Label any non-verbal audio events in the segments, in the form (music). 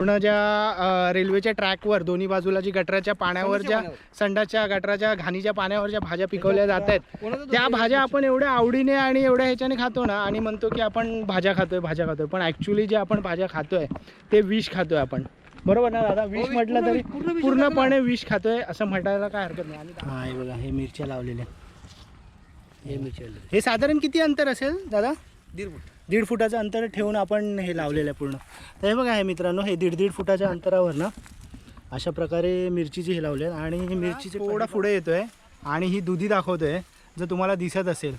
पूर्ण ज्या रेल्वेच्या ट्रॅकवर दोन्ही बाजूला जी गटराच्या पाण्यावर ज्या संडाच्या गटराच्या घाणीच्या पाण्यावर ज्या भाज्या पिकवल्या जात आहेत त्या भाज्या आपण एवढ्या आवडीने आणि एवढ्या ह्याच्याने खातो ना आणि म्हणतो की आपण भाज्या खातोय भाज्या खातोय. पण ॲक्च्युली जे आपण भाज्या खातोय ते विष खातोय आपण. बरोबर ना दादा? विष विष म्हटलं तरी पूर्णपणे विष खातोय असं म्हटायला काय हरकत नाही. आणि हा हे बघा हे मिरच्या लावलेल्या. हे मिरची हे साधारण किती अंतर असेल दादा? दीड फूट. दीड फुटाचं अंतर ठेवून आपण हे लावलेलं आहे पूर्ण. तर हे बघा हे मित्रांनो हे दीड दीड फुटाच्या अंतरावर ना अशा प्रकारे मिरचीची हे लावले आणि ही मिरचीचे थोडा पुढे येतोय आणि ही दुधी दाखवतोय जर तुम्हाला दिसत असेल.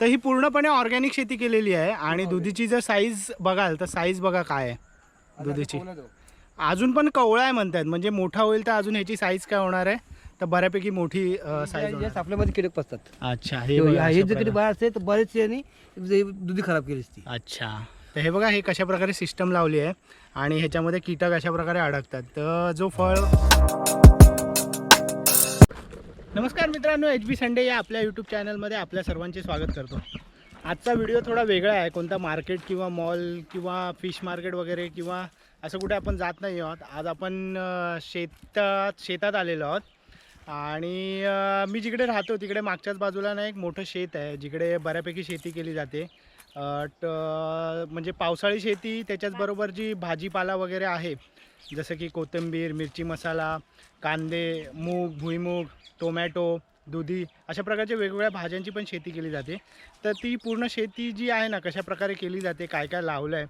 तर ही पूर्णपणे ऑर्गॅनिक शेती केलेली आहे आणि दुधीची जर साईज बघाल तर साईज बघा काय आहे दुधीची. अजून पण कवळा आहे म्हणतात म्हणजे मोठा होईल तर अजून ह्याची साईज काय होणार आहे? तर बऱ्यापैकी मोठी साईज या आपल्यामध्ये कीटक पसतात. अच्छा हे बघा, हे अशा जर कधी प्रकारे. बाहेर असते तर बरेच यांनी जे दुधी खराब केली असती. अच्छा. तर हे बघा हे कशा प्रकारे सिस्टम लावली आहे आणि ह्याच्यामध्ये कीटक अशा प्रकारे अडकतात. तर जो फळ नमस्कार मित्रांनो एच बी संडे या आपल्या यूट्यूब चॅनलमध्ये आपल्या सर्वांचे स्वागत करतो. आजचा व्हिडिओ थोडा वेगळा आहे. कोणता मार्केट किंवा मॉल किंवा फिश मार्केट वगैरे किंवा असं कुठे आपण जात नाही आहोत. आज आपण अं, शेतात शेतात आलेलो आहोत. आणि मी जिकडे राहतो तिकडे मागच्याच बाजूला ना एक मोठं शेत आहे जिकडे बऱ्यापैकी शेती केली जाते. ट म्हणजे पावसाळी शेती त्याच्याचबरोबर जी भाजीपाला वगैरे आहे जसं की कोथिंबीर मिरची मसाला कांदे मूग भुईमूग टोमॅटो दुधी अशा प्रकारच्या वेगवेगळ्या भाज्यांची पण शेती केली जाते. तर ती पूर्ण शेती जी आहे ना कशा प्रकारे केली जाते काय काय लावलं आहे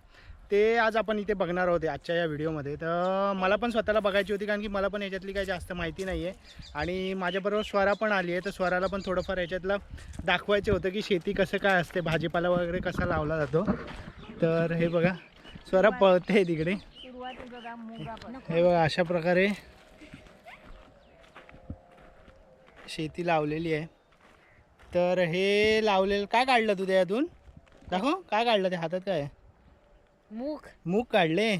ते आज आपण इथे बघणार आहोत आजच्या या व्हिडिओमध्ये. तर मला पण स्वतःला बघायची होती कारण की मला पण याच्यातली काही जास्त माहिती नाही आहे आणि माझ्याबरोबर स्वरा पण आली आहे तर स्वराला पण थोडंफार याच्यातलं दाखवायचं होतं की शेती कसं काय असते भाजीपाला वगैरे कसा लावला जातो. तर हे बघा स्वरा पळते तिकडे. हे बघा अशा प्रकारे शेती लावलेली आहे. तर हे लावलेलं काय काढलं तू त्यातून? दाखव काय काढलं ते हातात काय आहे? मूग. मूग काढले.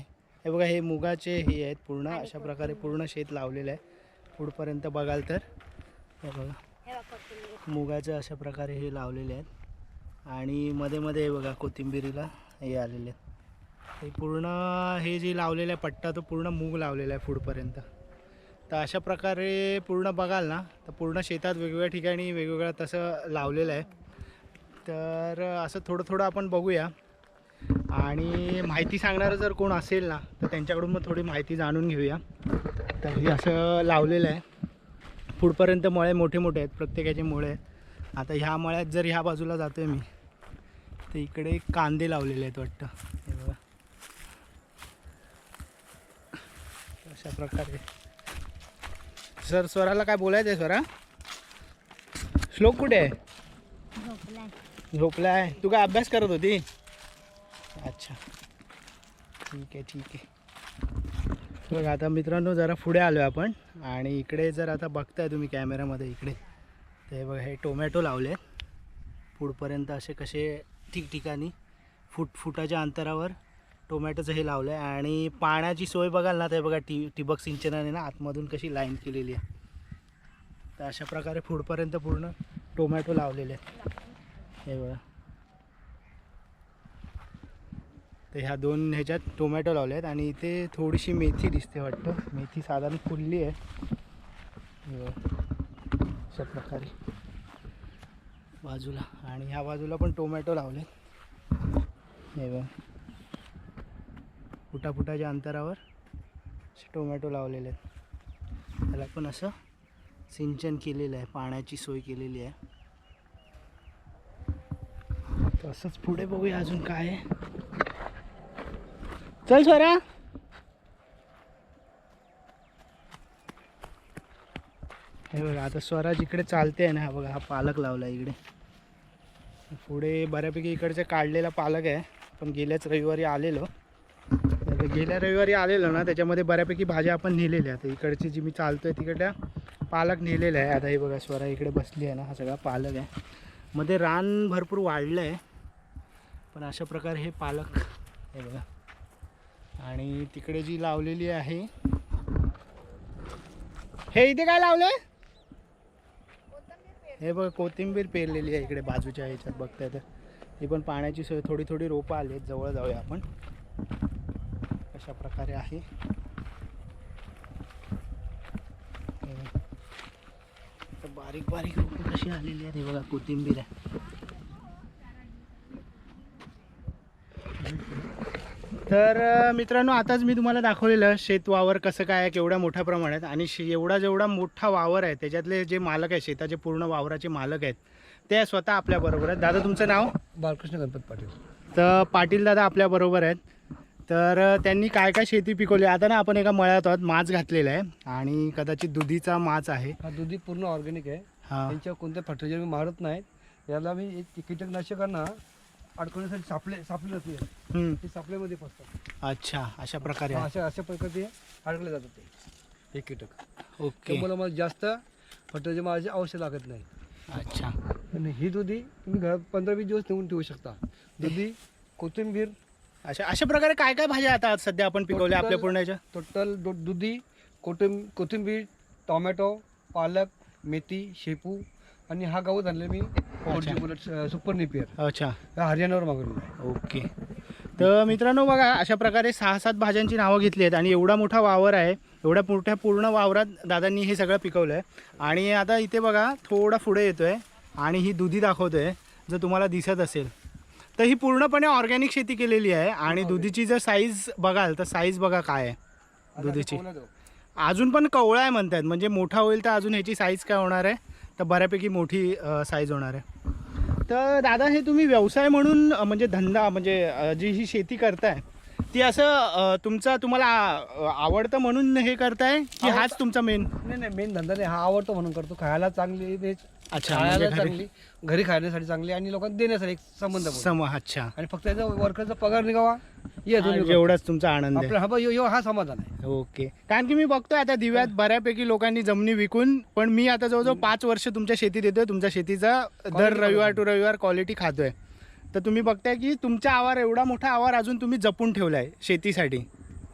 हे बघा हे मुगाचे हे आहेत पूर्ण अशा प्रकारे पूर्ण शेत लावलेलं आहे. पुढपर्यंत बघाल तर. हे बघा. मुगाचं अशा प्रकारे हे लावलेले आहेत. आणि मध्ये मध्ये हे बघा कोथिंबिरीला हे आलेले आहेत. हे पूर्ण हे जे लावलेलं आहे पट्टा तो पूर्ण मूग लावलेला आहे पुढपर्यंत. तर अशा प्रकारे पूर्ण बघाल ना तर पूर्ण शेतात वेगवेगळ्या ठिकाणी वेगवेगळं तसं लावलेलं आहे. तर असं थोडं थोडं आपण बघूया. आणि माहिती सांगणारं जर कोण असेल ना तर त्यांच्याकडून मग थोडी माहिती जाणून घेऊया. तर हे असं लावलेलं आहे. पुढपर्यंत मळे मोठे मोठे आहेत प्रत्येकाचे मुळे आहेत. आता ह्या मळ्यात जर ह्या बाजूला जातो आहे मी तर इकडे कांदे लावलेले आहेत वाटतं. हे बघा. अशा प्रकारे. सर स्वराला काय बोलायचं आहे स्वरा? श्लोक कुठे आहे? झोपला आहे तू काय अभ्यास करत होती? अच्छा. ठीक आहे ठीक आहे. बघा आता मित्रांनो जरा पुढे आलो आहे आपण. आणि इकडे जर आता बघताय तुम्ही कॅमेऱ्यामध्ये इकडे तर हे बघा हे टोमॅटो लावले पुढपर्यंत असे कसे ठिकठिकाणी फुट फुटाच्या अंतरावर टोमॅटोचं हे लावलं आहे आणि पाण्याची सोय बघाल ना ते बघा टी ठिबक सिंचनाने ना आतमधून कशी लाईन केलेली आहे. तर अशा प्रकारे पुढपर्यंत पूर्ण टोमॅटो लावलेले आहेत. हे बघा. तर ह्या दोन ह्याच्यात टोमॅटो लावले आहेत आणि इथे थोडीशी मेथी दिसते वाटतं. मेथी साधारण फुलली आहे. अशा प्रकारे. बाजूला. आणि ह्या बाजूला पण टोमॅटो लावले हे बघा. फुटाफुटाच्या अंतरावर असे टोमॅटो लावलेले आहेत. त्याला पण असं सिंचन केलेलं आहे. पाण्याची सोय केलेली आहे. तसंच पुढे बघूया अजून काय आहे. चल स्वरा हे बघा आता स्वराज इकडे चालते आहे ना हा बघा हा पालक लावला इकडे. पुढे बऱ्यापैकी इकडचा काढलेला पालक आहे. पण गेल्याच रविवारी आलेलो. तर गेल्या रविवारी आलेलो ना त्याच्यामध्ये बऱ्यापैकी भाज्या आपण नेलेल्या. आता इकडची जी मी चालतोय तिकडल्या पालक नेलेला आहे. आता हे बघा स्वरा इकडे बसली आहे ना हा सगळा पालक आहे. मध्ये रान भरपूर वाढलं आहे पण अशा प्रकारे हे पालक हे बघा आणि तिकडे जी लावलेली आहे. हे इथे काय लावलंय? हे बघ कोथिंबीर पेरलेली आहे इकडे बाजूच्या ह्याच्यात बघताय तर. ही पण पाण्याची सोय थोडी थोडी रोपं आली आहेत जवळ जाऊया आपण. अशा प्रकारे आहे. तर बारीक बारीक रोपं कशी आलेली आहेत हे बघा कोथिंबीर आहे. तर मित्रांनो आताच मी तुम्हाला दाखवलेलं शेत वावर कसं काय आहे केवढ्या मोठ्या प्रमाणात आणि शे एवढा जेवढा मोठा वावर आहे त्याच्यातले जे मालक आहेत शेताचे पूर्ण वावराचे मालक आहेत ते स्वतः आपल्याबरोबर आहेत. दादा तुमचं नाव? बालकृष्ण गणपत पाटील. तर पाटील दादा आपल्याबरोबर आहेत. तर त्यांनी काय काय शेती पिकवली? आता ना आपण एका मळ्यात आहोत माच घातलेला आहे आणि कदाचित दुधीचा माच आहे. हा दुधी पूर्ण ऑर्गॅनिक आहे. हा. त्यांच्यावर कोणत्या फर्टिलायझर मी मारत नाहीत. याला मी एक कीटकनाशकांना अडकवण्यासाठी सापले सापले हम्म. ते सापल्यामध्ये फसतात अच्छा अशा प्रकारे. आहे. अशा अशा प्रकारे अडकले जातात ते. हे कीटक. ओके. त्यामुळे मला जास्त फर्टिलायझर मारायची आवश्यक लागत नाही. अच्छा. आणि ही दुधी तुम्ही घरात पंधरा वीस दिवस ठेवून ठेवू शकता. दुधी कोथिंबीर अशा अशा प्रकारे काय काय भाज्या आता सध्या आपण पिकवल्या आपल्या पूर्ण याच्या टोटल दु- दुधी कोथिंब कोथिंबीर टोमॅटो पालक मेथी शेपू आणि हा गवत आणले मी बुलेट सुपर निपियर अच्छा. हा हरियाणावर मागवलेला आहे ओके. तर मित्रांनो बघा अशा प्रकारे सहा सात भाज्यांची नावं घेतली आहेत आणि एवढा मोठा वावर आहे एवढ्या मोठ्या पूर्ण वावरात दादांनी हे सगळं पिकवलं आहे आणि आता इथे बघा थोडा पुढे येतो आहे आणि ही दुधी दाखवतो आहे जर तुम्हाला दिसत असेल. तर ही पूर्णपणे ऑर्गॅनिक शेती केलेली आहे आणि दुधीची जर साईज बघाल तर साईज बघा काय आहे दुधीची. अजून पण कवळा आहे म्हणतात म्हणजे मोठा होईल तर अजून ह्याची साईज काय होणार आहे? तर बऱ्यापैकी मोठी साईज होणार आहे. तर दादा हे तुम्ही व्यवसाय म्हणून म्हणजे धंदा म्हणजे जी ही शेती करताय ती असं अ, तुमचा तुम्हाला अ, आवडतं म्हणून हे करताय की हाच. तुमचा मेन नाही नाही मेन धंदा नाही. हा आवडतो म्हणून करतो. खायला चांगली वेज अच्छा खायला म्हणजे घरी चांगली घरी खाण्यासाठी चांगली आणि लोकांना देण्यासाठी एक संबंध. सम अच्छा. आणि फक्त याचा वर्करचा पगार निघावा. ये दोन्ही गोष्टी. एवढाच तुमचा आनंद आहे. आपला हा बा- यो- यो हा समाधान आहे. ओके. कारण की मी बघतोय आता दिव्यात बऱ्यापैकी लोकांनी जमिनी विकून पण मी आता जवळजवळ पाच वर्ष तुमच्या शेतीत येतोय. तुमच्या शेतीचा दर Quality रविवार. टू रविवार क्वालिटी खातोय. तर तुम्ही बघताय की तुमचा आवार एवढा मोठा आवार अजून तुम्ही जपून ठेवलाय शेतीसाठी.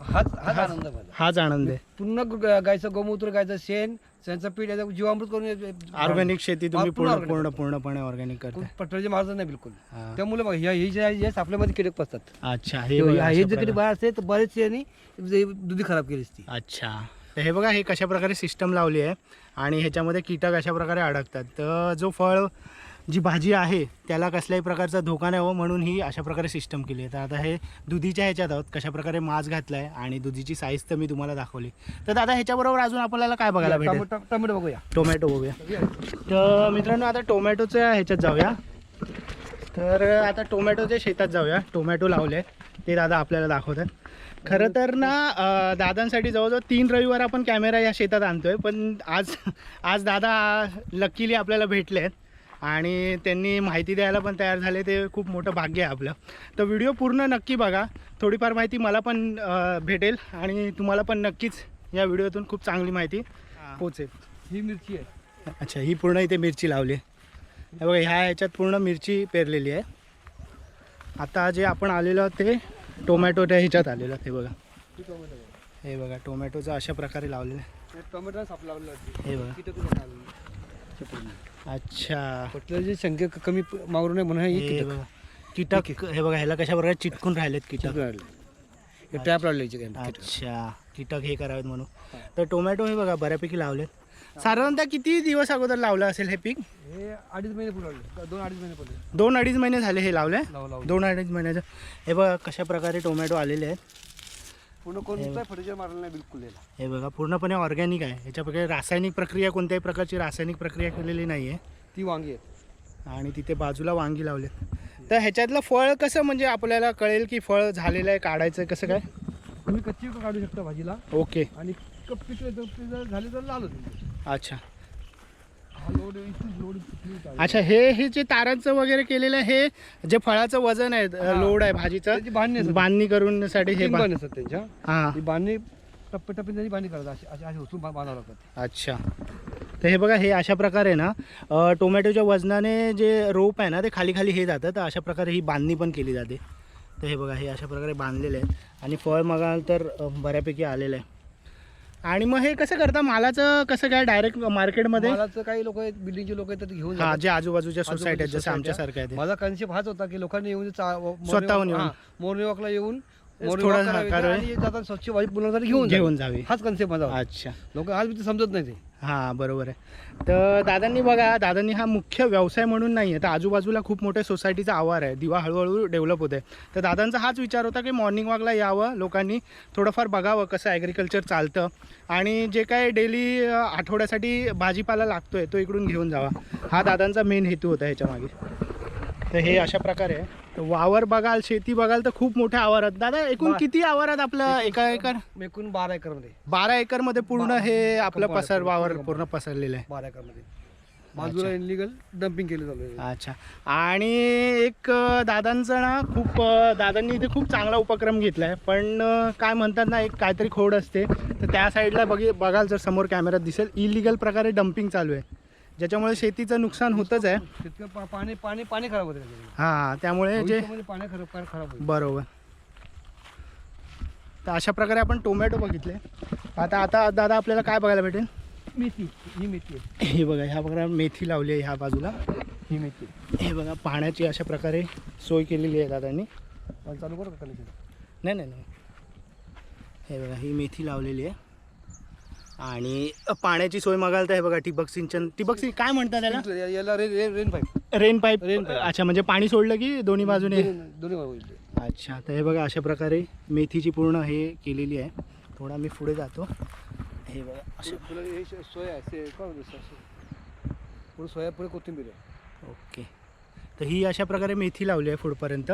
हाच हाच हा- आनंद हाच आनंद आहे. पूर्ण ग- गायचं गोमूत्र गायचं शेण त्यांचं पीठ याचं जीवामृत करून ऑर्गॅनिक शेती तुम्ही पूर्ण. पूर्णपणे ऑर्गॅनिक करताय पटराचे मारत नाही बिलकुल. हा. त्यामुळे बघा ह्या- ही जे आहे, हे सापल्यामध्ये कीटक पसतात. अच्छा हे हे बघा हे अशा जर प्रकारे. बाहेर असते तर बरेच यांनी जे दुधी खराब केली असती. अच्छा. तर हे बघा हे कशा प्रकारे सिस्टम लावली आहे आणि ह्याच्यामध्ये कीटक अशा प्रकारे अडकतात. तर जो फळ जी भाजी आहे त्याला कसल्याही प्रकारचा धोका नाही हो म्हणून ही अशा प्रकारे सिस्टम केली आहे. तर आता हे दुधीच्या ह्याच्यात आहोत कशा प्रकारे मास घातला आहे आणि दुधीची साईज तर मी तुम्हाला दाखवली. तर दादा ह्याच्याबरोबर अजून आपल्याला काय बघायला भेटेल? टोमॅटो बघूया. टोमॅटो बघूया. तर मित्रांनो आता टोमॅटोच्या ह्याच्यात जाऊया. तर आता टोमॅटोच्या शेतात जाऊया. टोमॅटो लावले ते दादा आपल्याला दाखवतात खरं तर ना दादांसाठी जवळजवळ तीन रविवार आपण कॅमेरा या शेतात आणतोय पण आज आज दादा लकीली आपल्याला भेटले आहेत आणि त्यांनी माहिती द्यायला पण तयार झाले. ते खूप मोठं भाग्य आहे आपलं. तर व्हिडिओ पूर्ण नक्की बघा. थोडीफार माहिती मला पण भेटेल आणि तुम्हाला पण नक्कीच या व्हिडिओतून खूप चांगली माहिती पोचेल ही मिरची आहे. अच्छा ही पूर्ण इथे मिरची लावली आहे. बघा ह्या ह्याच्यात पूर्ण मिरची पेरलेली आहे. आता जे आपण आलेलो आहोत ते टोमॅटोच्या ह्याच्यात आलेलो हे बघा. ही बघा टोमॅटोचं अशा प्रकारे लावलेलं आहे. टोमॅटो. हे बघा. अच्छा. फर्टिलायझर संख्या क- कमी प- मागू नये म्हणून हे हे कीटक. बघा. कीटक हे बघा ह्याला कशा प्रकारे चिटकून राहिलेत कीटक? राहिले. हे ट्रॅप लावले कीटक. अच्छा. कीटक हे करावेत म्हणून. तर टोमॅटो हे बघा बऱ्यापैकी लावलेत. साधारणतः किती दिवस अगोदर लावलं असेल हे पीक? हे अडीच महिने लावले दोन अडीच महिने दोन अडीच महिने झाले हे लावले? लाव लाव दोन अडीच महिन्याचं. हे बघा कशा प्रकारे टोमॅटो आलेले आहेत. पूर्ण फर्टिलायझर मारलं नाही बिलकुल याला हे बघा पूर्णपणे ऑर्गॅनिक आहे. ह्याच्यापैकी रासायनिक प्रक्रिया कोणत्याही प्रकारची रासायनिक प्रक्रिया केलेली नाही आहे ती वांगी आहेत आणि तिथे बाजूला वांगी लावले तर ह्याच्यातलं फळ कसं म्हणजे आपल्याला कळेल की फळ झालेलं आहे काढायचं कसं काय? तुम्ही कच्ची काढू शकता भाजीला. ओके. आणि कप पिकले तर झाले तर लाल अच्छा हा लोड इथून लोड इथून चालू. अच्छा हे हे जे तारांचं वगैरे केलेलं आहे हे जे फळाचं वजन आहे. लोड आहे भाजीचं बांधणी. बांधणी करून साठी हे बांधणी त्यांच्या. हा. बांधणी टप्पे टप्पे त्याची बांधणी करतात अशी अशी अशी उचलून बांधावं लागतात. अच्छा. तर हे बघा हे अशा प्रकारे ना टोमॅटोच्या वजनाने जे रोप आहे ना ते खाली खाली हे जातं तर अशा प्रकारे ही बांधणी पण केली जाते. तर हे बघा हे अशा प्रकारे बांधलेले आहेत. आणि फळ बघाल तर बऱ्यापैकी आलेलं आहे. आणि मग हे कसं करता मालाचं कसं काय डायरेक्ट मार्केटमध्ये मालाचं काही लोक आहेत बिल्डिंगचे लोक येतात घेऊन हा. जे आजूबाजूच्या सोसायटी आहेत जसं आमच्यासारख्या आहेत माझा कन्सेप्ट हाच होता की लोकांनी येऊन चा- स्वतःहून येऊन. हा, morning येऊन Morning थोडा. आणि जाताना स्वच्छ भाजी मुलांसाठी घेऊन जावे. घेऊन जावी हाच कन्सेप्ट माझा अच्छा लोक आज ते समजत नाही ते हां बरोबर आहे. तर दादांनी बघा दादांनी हा मुख्य व्यवसाय म्हणून नाही आहे तर आजूबाजूला खूप मोठ्या सोसायटीचा आवार आहे. दिवा हळूहळू डेव्हलप होत आहे तर दादांचा हाच विचार होता की मॉर्निंग वॉकला यावं लोकांनी थोडंफार बघावं कसं ॲग्रिकल्चर चालतं. आणि जे काय डेली आठवड्यासाठी भाजीपाला लागतो आहे तो इकडून घेऊन जावा. हा दादांचा मेन हेतू होता ह्याच्यामागे तर हे अशा प्रकारे आहे. तर वावर बघाल शेती बघाल तर खूप मोठ्या आवारात. दादा एकूण बा- किती आवारात आपलं एका एकर? एकूण बारा एकरमध्ये बारा एकरमध्ये पूर्ण बा- हे आपलं कंपाऊंड पसर वावर पूर्ण पूर्ण पसरलेलं आहे. बारा एकरमध्ये बाजूला इनलिगल डम्पिंग केलं चालू आहे. अच्छा. आणि एक अं, दादांचं ना खूप अं, दादांनी इथे खूप चांगला उपक्रम घेतला आहे पण अं, काय म्हणतात ना एक काहीतरी खोड असते. तर त्या साईडला बघी बघाल जर समोर कॅमेऱ्यात दिसेल. इलिगल प्रकारे डम्पिंग चालू आहे. ज्याच्यामुळे शेतीचं नुकसान होतच आहे. शेतकरी पा- पाणी पाणी पाणी खराब होते. हां त्यामुळे जे पाणी खराब खराब बरोबर. तर अशा प्रकारे आपण टोमॅटो बघितले. आता आता दादा आपल्याला काय बघायला भेटेल? मेथी. ही मेथी आहे. हे बघा ह्या प्रकारे मेथी लावली आहे ह्या बाजूला. ही मेथी. हे बघा पाण्याची अशा प्रकारे सोय केलेली आहे दादांनी. पण चालू करू का नाही नाही नाही. हे बघा ही मेथी लावलेली आहे. आणि पाण्याची सोय मागाल तर हे बघा ठिबक सिंचन. ठिबक सिंचन काय म्हणतात त्याला? याला rain rain rain pipe. Rain pipe? Rain pipe. अच्छा म्हणजे पाणी सोडलं की दोन्ही बाजूने? दोन्ही. अच्छा तर हे बघा अशा प्रकारे मेथीची पूर्ण हे केलेली आहे. थोडा मी पुढे जातो. हे बघा अशा हे श- सोया आहे ते काय म्हणतात असं- पुढे सोया पुढे कोथिंबीर आहे. ओके. तर ही अशा प्रकारे मेथी लावली आहे पुढपर्यंत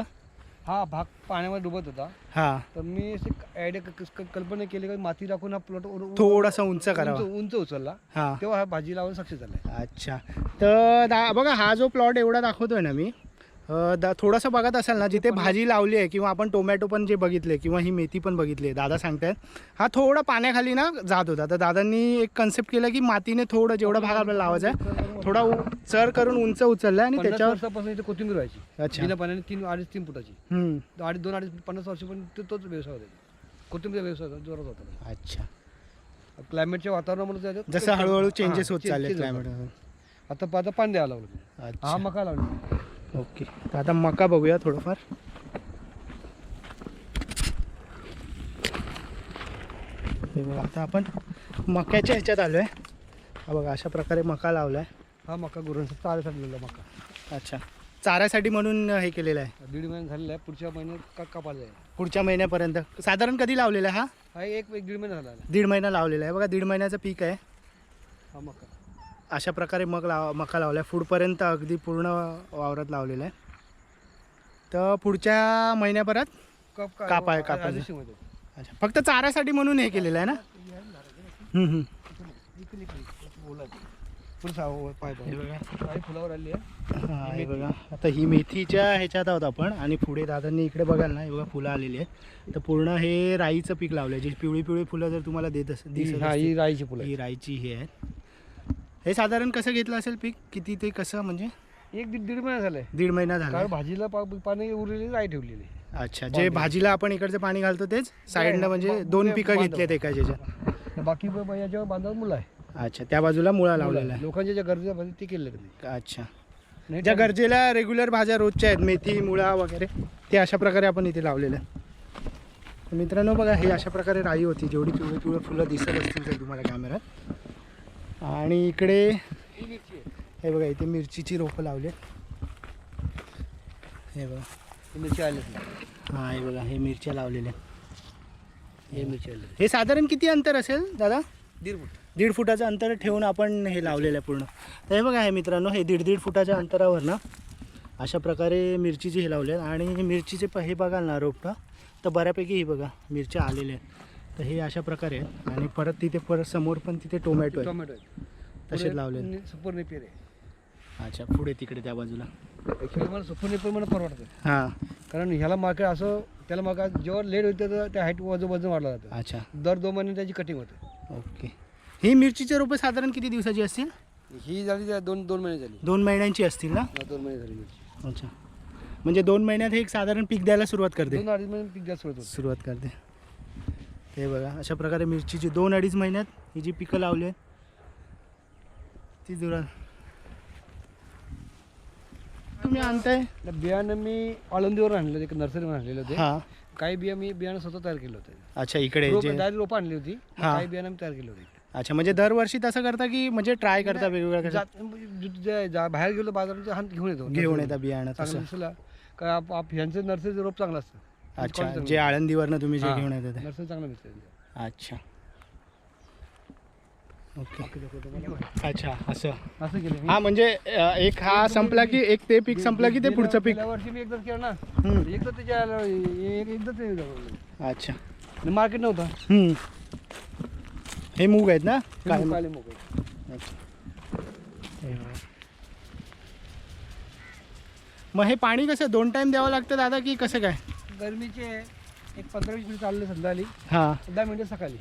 हा भाग पाण्यामध्ये डुबत होता. हां. तर मी असे आयडिया कल्पना केली का माती टाकून हा प्लॉट थोडासा उंच करावा. उंच उचलला. हां. तेव्हा हा भाजी लावून सक्सेस झालाय अच्छा. तर दा बघा हा जो प्लॉट एवढा दाखवतोय ना मी दा थोडंसं बघत असाल ना जिथे भाजी लावली आहे किंवा आपण टोमॅटो पण जे बघितले किंवा ही मेथी पण बघितली आहे दादा सांगतायत हा थोडा पाण्याखाली ना जात होता. तर दादांनी एक कन्सेप्ट केला की मातीने थोडं जेवढा भाग आपल्याला लावायचा आहे थोडा चर करून उंच उचलला आणि त्याच्यावर इथे कोथिंबीर व्हायची. अच्छा. बिना पाण्याने तीन अडीच तीन फुटाची. अडीच दोन अडीच पन्नास वर्षापर्यंत तोच व्यवसाय होता. कोथिंबीर व्यवसाय जोरात होता. अच्छा. क्लायमेटच्या वातावरणामुळे जसं हळूहळू चेंजेस होत चालले क्लायमेट. आता आता पाणी द्यावं लागलं हा मका लावली. ओके. तर आता मका बघूया थोडंफार. हे बघा आता आपण मक्याच्या ह्याच्यात आलो आहे हा बघा अशा प्रकारे मका लावला आहे हा मका गुरांचा चाऱ्यासाठी लिहिला मका. अच्छा. चाऱ्यासाठी म्हणून हे केलेलं आहे. दीड महिना झालेला आहे पुढच्या महिन्यात का कापायला जाईल पुढच्या महिन्यापर्यंत. साधारण कधी लावलेला आहे हा? हा एक एक दीड महिना झाला. आहे. दीड महिना लावलेला आहे. बघा दीड महिन्याचं पीक आहे. हा मका. अशा प्रकारे मग लाव मका लावला आहे पुढपर्यंत अगदी पूर्ण वावरात लावलेला आहे. तर पुढच्या महिन्यापर्यंत काप का- कापाय- हा, कापायचं. राजस्थानमध्ये. अच्छा. फक्त चाऱ्यासाठी म्हणून हे केलेलं आहे ना? बघा पाय फुलावर आली आहे बघा. आता ही मेथीच्या ह्याच्यात आहोत आपण. आणि पुढे दादांनी इकडे बघाल ना बघा फुलं आलेली आहेत. तर पूर्ण हे राईचं पीक लावलं आहे जी पिवळी पिवळी फुलं जर तुम्हाला देत अस दिसत हा असतील, ही राईची फुलं ही राईची हे आहेत. हे साधारण कसं घेतलं असेल पीक? किती ते कसं म्हणजे. एक दीड दीड महिना झालाय. दीड महिना झाला कारण भाजीला पा- पाणी उरलेली राई ठेवलेली. अच्छा जे भाजीला आपण इकडचं पाणी घालतो तेच? साईडनं म्हणजे दोन पिकं बांधव. घेतली आहेत एका ह्याच्यात बाकी ब- ब- याच्यावर बांधावर मुलं आहे. अच्छा त्या बाजूला मुळा लावलेला आहे. लोकांच्या ज्या गरजा भाजी ते केले अच्छा. नाही ज्या गरजेला रेग्युलर भाज्या रोजच्या आहेत मेथी मुळा वगैरे ते अशा प्रकारे आपण इथे लावलेलं आहे तर मित्रांनो बघा हे अशा प्रकारे राई होती जेवढी पिवळी पिवळी फुलं दिसत असतील तर तुम्हाला कॅमेऱ्यात आणि इकडे ही बघा इथे मिरचीची रोपं लावली हे बघा. मिरची आली हां हे बघा हे मिरच्या लावलेल्या हे मिरची आली हे साधारण किती अंतर असेल दादा? दीड फूट. दीड फुटाचं अंतर ठेवून आपण हे लावलेलं आहे पूर्ण. तर हे बघा हे मित्रांनो हे दीड दीड फुटाच्या अंतरावर ना अशा प्रकारे मिरचीचे हे लावले आहेत आणि हे मिरचीचे हे बघाल ना रोपटं तर बऱ्यापैकी हे बघा मिरच्या आलेल्या आहेत. तर हे अशा प्रकारे आहेत. आणि परत तिथे परत समोर पण तिथे टोमॅटो आहे टोमॅटो. तसेच लावले नि- सुपर नेपियर आहे. अच्छा पुढे तिकडे त्या बाजूला. ॲक्च्युली मला सुपर नेपियर मला परवडतं. हां. कारण ह्याला मार्केट असं त्याला मार्केट जेव्हा लेट होते तर त्या हाईट वजन वजन वाढलं जातं. अच्छा. दर दोन महिने त्याची कटिंग होते. ओके. ही मिरचीचे रोपं साधारण किती दिवसाची असतील? ही झाली त्या दोन दोन महिने झाली. दोन महिन्यांची असतील ना? हा, दोन महिने झाली मिरची. अच्छा. म्हणजे दोन महिन्यात हे एक साधारण पीक द्यायला सुरुवात करते. दोन अडीच महिने पीक जास्त होत होतं. सुरुवात करते. हे बघा अशा प्रकारे मिरचीची दोन अडीच महिन्यात ही जी पिकं लावली आहेत ती दुरा तुम्ही आणताय? त्या बियाणं मी आळंदीवर आणलं एक नर्सरीवर आणलेलं होते. हां. काही बिया मी बियाणं स्वतः तयार केलं होतं. अच्छा इकडे रोप जे डायरेक्ट रोपं आणली होती हा. काही बियाणं मी तयार केलं होतं अच्छा म्हणजे दरवर्षी तसं करता की म्हणजे ट्राय करता वेगवेगळ्या जात- म्हणजे जे- जा- बाहेर गेलो बाजारात हात घेऊन येतो. घेऊन येता बियाणं चांगलं तसं दिसला. का आप- आप ह्यांचं नर्सरीचं रोप चांगलं असतं. अच्छा जे आळंदीवरनं तुम्ही जे. घेऊन येता ते. चांगलं अच्छा. ओके. अच्छा असं. असं केलं. हा म्हणजे अ, एक हा संपला की एक ते पीक संपला की ते पुढचं पीक? गेल्या वर्षी मी एकदाच केलं ना. हम्म. एकदा त्याच्या अच्छा. मार्केट नव्हतं. हम्म. हे मूग आहेत ना? काय काळे मोकळे मग. हे पाणी कसं दोन टाइम द्यावं लागतं दादा की कसं काय? गरमीचे एक पंधरा वीस मिनिट चालले संध्याकाळी. हा. दहा मिनिटं सकाळी.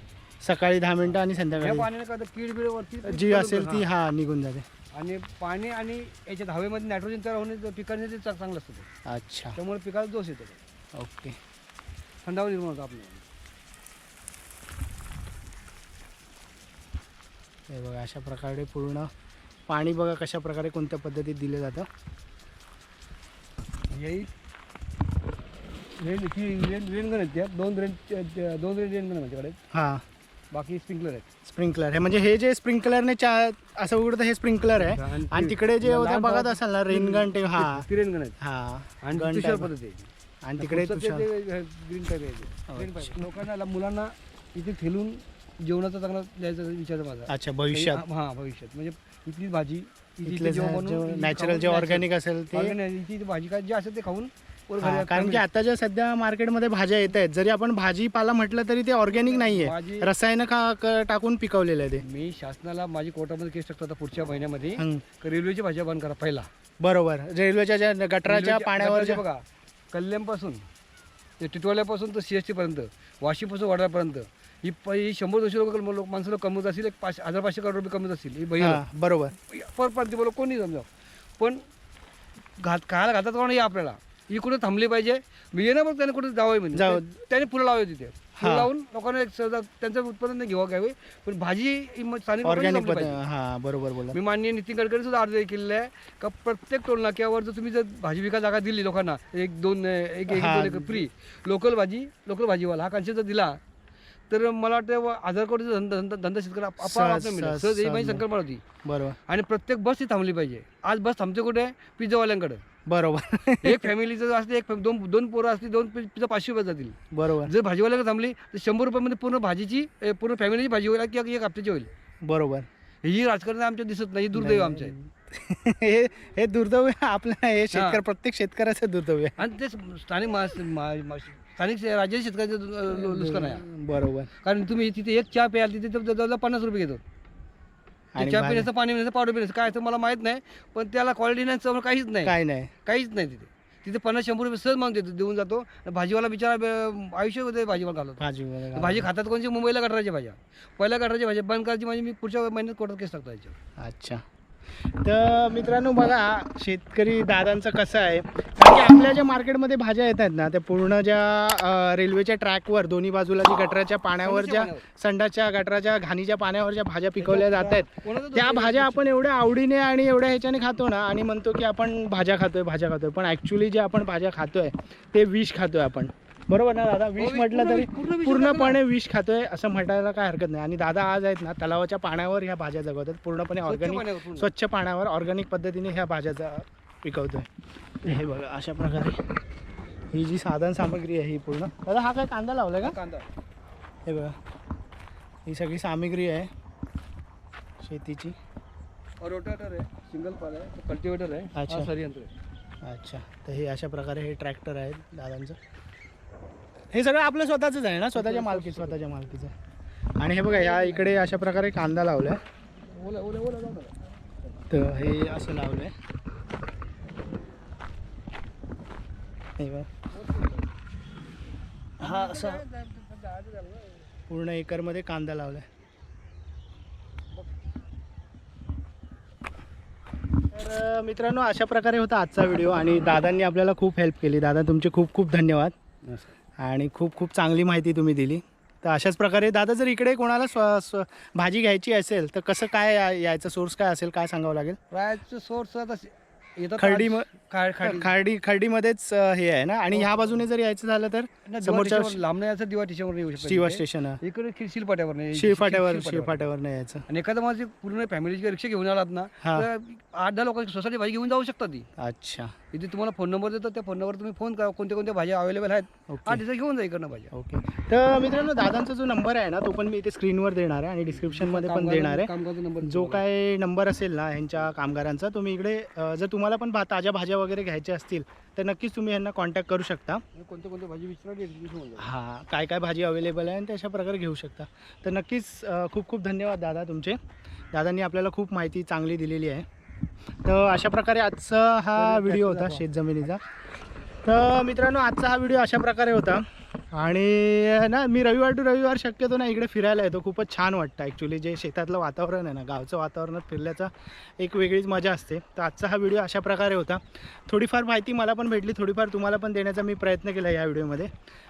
सकाळी दहा मिनिटं आणि या संध्याकाळी पाण्याने काय कीड बिड वरती जी असेल ती हा निघून जाते. आणि पाणी आणि याच्यात हवेमध्ये नायट्रोजन तयार होणे पिकाने ते चा- चांगलं असतं ते. अच्छा. त्यामुळे पिकाला दोष येतो. ते. ओके. थंडावा निर्माण होतो आपल्याला. हे बघा अशा प्रकारे पूर्ण पाणी बघा कशा प्रकारे कोणत्या पद्धतीत दिलं जातं. यही रेन ही रेन रेनगन आहेत दोन रेन त्या- दोन रेन रेनगन हां. बाकी स्प्रिंकलर आहेत. स्प्रिंकलर. हे म्हणजे हे जे स्प्रिंकलरने चा असं उघडतं हे स्प्रिंकलर आहे. आणि तिकडे जे होतं बघत असाल ना रेनगन ते हा. ती रेनगन आहेत. हा. आणि गन तुषार type. पद्धती आहे. आणि तिकडे पुढचं ते- तुषार. ते ग्रीन टाईप आहे ते. ग्रीन अच्छा. पाहिजे. लोकांना ला- मुलांना इथे ठेलून जेवणाचा चांगला द्यायचा विचार आहे माझा. अच्छा भविष्यात. हा भविष्यात. म्हणजे इथली भाजी इथली नॅचरल जे. ऑर्गॅनिक असेल ते. इथली भाजी काय जे असेल ते खाऊन हा, कारण की आता ज्या सध्या मार्केटमध्ये भाज्या येत आहेत जरी आपण भाजीपाला म्हटलं तरी ते ऑर्गॅनिक नाहीये भाजी रसायन खा क- टाकून पिकवलेलं आहे ते. मी शासनाला माझी कोर्टामध्ये केस टाकतो आता पुढच्या महिन्यामध्ये. हं. का रेल्वेची भाज्या बंद करा पहिला. बरोबर. रेल्वेच्या ज्या गटराच्या रेल्वेच्या- पाण्यावर ज्या- बघा कल्याणपासून ते टिटवाल्यापासून तर सी एस टीपर्यंत वाशीपासून वडापर्यंत ही प ही शंभर दोनशे लोक लोक माणसं कमवत असतील एक पाच हजार पाचशे करोड रुपये कमवत असतील ही बहीण हा, बरोबर. पर प्रांती बोला कोणी समजा पण घात खायला घातात कोण या आपल्याला? ही कुठे थांबली पाहिजे? मी येणं बघ त्याने कुठे जावं म्हणजे जावं. त्याने फुलं लावावी तिथे. फुलं हा. लावून लोकांना एक सहजा त्यांचं उत्पन्न घेवा घ्यावे पण भाजी ही मग स्थानिक लोकांनी ऑर्गॅनिक जमली पद्धत पाहिजे. हा बरोबर बोला मी माननीय नितीन गडकरी सुद्धा अर्ज केलेला आहे का प्रत्येक टोल नाक्यावर जर तुम्ही जर भाजी विका जागा दिली लोकांना एक दोन एक एक हा. दोन एक फ्री लोकल भाजी लोकल भाजीवाला हा कन्सेप्ट जर दिला तर मला वाटतं व हजार कोटीचा धंदा धंदा धंदा शेतकरी आप- सहज- आपोआप आपल्याला मिळेल. सहज- सहज ही माझी संकल्पना होती. बरोबर. आणि प्रत्येक बस ती थांबली पाहिजे. आज बस थांबते कुठे? पिझ्झावाल्यांकडे. बरोबर. एक फॅमिलीचं जर असते एक फॅम- दोन दोन पोरं असतील दोन पि- पिझ्झा पाचशे रुपये जातील. बरोबर. जर भाजीवाल्याकडे थांबली तर शंभर रुपयामध्ये पूर्ण भाजीची पूर्ण फॅमिलीची भाजी होईल किंवा एक हप्त्याची होईल? बरोबर. ही राजकारण आमच्या दिसत नाही ही दुर्दैव आमचं आहे. हे हे दुर्दैव आपलं हे शेतकरी प्रत्येक शेतकऱ्याचं दुर्दैव आहे. आणि ते स्थानिक मा मा- मा- स्थानिक शे- राज्याच्या शेतकऱ्याचं लु- नुकसान आहे. बरोबर. कारण तुम्ही तिथे एक चहा प्याल तिथे तर जवळजवळ पन्नास रुपये घेतो. आणि चहा पिण्याचं पाणी पिण्याचं पावडर पिण्याचं काय तर मला माहीत नाही पण त्याला क्वालिटी नाही चव काहीच नाही. काय नाही. काहीच नाही तिथे. तिथे पन्नास शंभर रुपये सहज मागून देतो देऊन जातो. आणि भाजीवाला बिचारा बे- आयुष्य होते भाजीवाला घालतो भाजी वगैरे भाजी खातात कोणची? मुंबईला गटाराच्या भाज्या. पहिल्या गटाराच्या भाज्या बंद करायची म्हणजे मी पुढच्या महिन्यात कोर्टात केस टाकतो याच्यावर. अच्छा. तर मित्रांनो बघा शेतकरी दादांचं कसं आहे. आपल्या ज्या मार्केटमध्ये भाज्या येतात ना त्या पूर्ण ज्या रेल्वेच्या ट्रॅकवर दोन्ही बाजूला जी गटराच्या पाण्यावर ज्या संडाच्या गटराच्या घाणीच्या पाण्यावर ज्या भाज्या पिकवल्या जात आहेत त्या भाज्या आपण एवढ्या आवडीने आणि एवढ्या ह्याच्याने खातो ना आणि म्हणतो की आपण भाज्या खातोय भाज्या खातोय पण ॲक्च्युली जे आपण भाज्या खातोय ते विष खातोय आपण. बरोबर ना दादा? विष विष म्हटलं तरी पूर्णपणे विष खातोय असं म्हटायला काय हरकत नाही. आणि दादा आज आहेत ना तलावाच्या पाण्यावर ह्या भाज्या जगवतात पूर्णपणे ऑर्गॅनिक. स्वच्छ पाण्यावर ऑर्गॅनिक पद्धतीने ह्या भाज्या ज- पिकवतोय. हे बघा अशा प्रकारे ही जी साधन सामग्री आहे ही पूर्ण. दादा हा काय कांदा लावलाय का? कांदा. हे बघा ही सगळी सामग्री आहे शेतीची. रोटाटर आहे सिंगल पाल आहे कल्टिवेटर आहे अच्छा. हा सरी यंत्र आहे. अच्छा तर हे अशा प्रकारे हे ट्रॅक्टर आहेत दादांचं. हे सगळं आपलं स्वतःचंच आहे ना? स्वतःच्या मालकी स्वतःच्या मालकीचं आणि हे बघा या इकडे अशा प्रकारे कांदा जाऊ नका. तर हे असं लावलंय. हे बघा. हा असा पूर्ण एकरमध्ये कांदा लावलाय. तर मित्रांनो अशा प्रकारे होता आजचा व्हिडिओ आणि दादांनी आपल्याला खूप हेल्प केली. दादा तुमचे खूप खूप धन्यवाद. आणि खूप खूप चांगली माहिती तुम्ही दिली. तर अशाच प्रकारे दादा जर इकडे कोणाला स्व स्व भाजी घ्यायची असेल तर कसं काय या- यायचं? सोर्स काय असेल? काय सांगावं लागेल? सोर्स आता खर्डी आज- खाडी खाडी खर्डीमध्येच अं, हे आहे ना आणि ह्या बाजूने जर यायचं झालं तर समोरच्या लांब नाही यायचं दिवा स्टेशनवर येऊ शकतो शिवा. स्टेशन आहे. इकडे खि- शिलपाट्यावर नाही नाही यायचं आणि एखादा माझी पूर्ण फॅमिलीची रिक्षा घेऊन आलात ना हा. तर आठ दहा लोकांची सोसायटी भाजी घेऊन जाऊ शकता ती अच्छा इथे तुम्हाला फोन नंबर देतो त्या फोन नंबर तुम्ही फोन करा. कोणत्या कोणत्या भाज्या अवेलेबल आहेत ओके. हा तिथे घेऊन जा इकडनं भाज्या. ओके तर मित्रांनो दादांचा जो नंबर आहे ना तो पण मी इथे स्क्रीनवर देणार आहे आणि डिस्क्रिप्शनमध्ये पण देणार आहे. कामगारचा नंबर जो काय नंबर असेल ना ह्यांच्या कामगारांचा तुम्ही इकडे अ, जर तुम्हाला पण भा ताज्या भाज्या वगैरे घ्यायच्या असतील तर नक्कीच तुम्ही यांना कॉन्टॅक्ट करू शकता. कोणत्या कोणत्या भाजी घेऊन जा. हां काय काय भाजी अवेलेबल आहे आणि तशा प्रकारे घेऊ शकता. तर नक्कीच अ, खूप खूप धन्यवाद दादा तुमचे. दादांनी आपल्याला खूप माहिती चांगली दिलेली आहे. तर अशा प्रकारे आजचा हा व्हिडिओ होता? शेतजमिनीचा. तर मित्रांनो आजचा हा व्हिडिओ अशा प्रकारे होता. आणि ना मी रविवार टू रविवार शक्यतो ना इकडे फिरायला येतो. खूपच छान वाटतं ॲक्च्युली जे शेतातलं वातावरण आहे ना गावचं वातावरणात फिरल्याचा एक वेगळीच मजा असते. तर आजचा हा व्हिडिओ अशा प्रकारे होता. थोडीफार माहिती मला पण भेटली थोडीफार तुम्हाला पण देण्याचा मी प्रयत्न केला या व्हिडिओमध्ये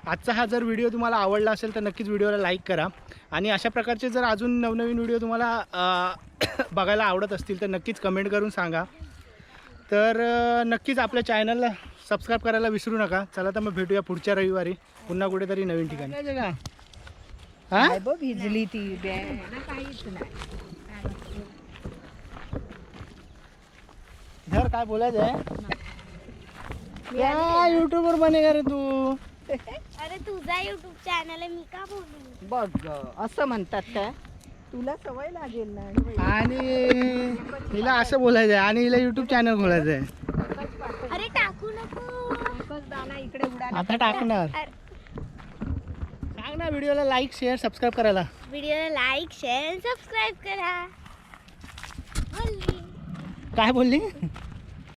आजचा हा जर व्हिडिओ तुम्हाला आवडला असेल तर नक्कीच व्हिडिओला लाईक करा. आणि अशा प्रकारचे जर अजून नवनवीन व्हिडिओ तुम्हाला (coughs) बघायला आवडत असतील तर नक्कीच कमेंट करून सांगा. तर नक्कीच आपल्या चॅनलला सबस्क्राईब करायला विसरू नका. चला तर मग भेटूया पुढच्या रविवारी. पुन्हा कुठेतरी नवीन ठिकाणी? हा? बघ भिजली ती धर काय बोलायचं आहे? काय युट्यूबवर बनेगा रे तू? अरे तुझा युट्यूब चॅनल आहे मी का बोलू? बघ असं म्हणतात का? तुला सवय लागेल ना. आणि हिला असं बोलायचं आहे आणि हिला युट्यूब चॅनल खोलायचं आहे. अरे टाकू नको. एकच दाना इकडे उडाला. आता टाकणार. सांग ना व्हिडिओला लाईक शेअर सबस्क्राईब करायला. व्हिडिओला लाईक शेअर सबस्क्राईब करा. बोलली. काय बोलली?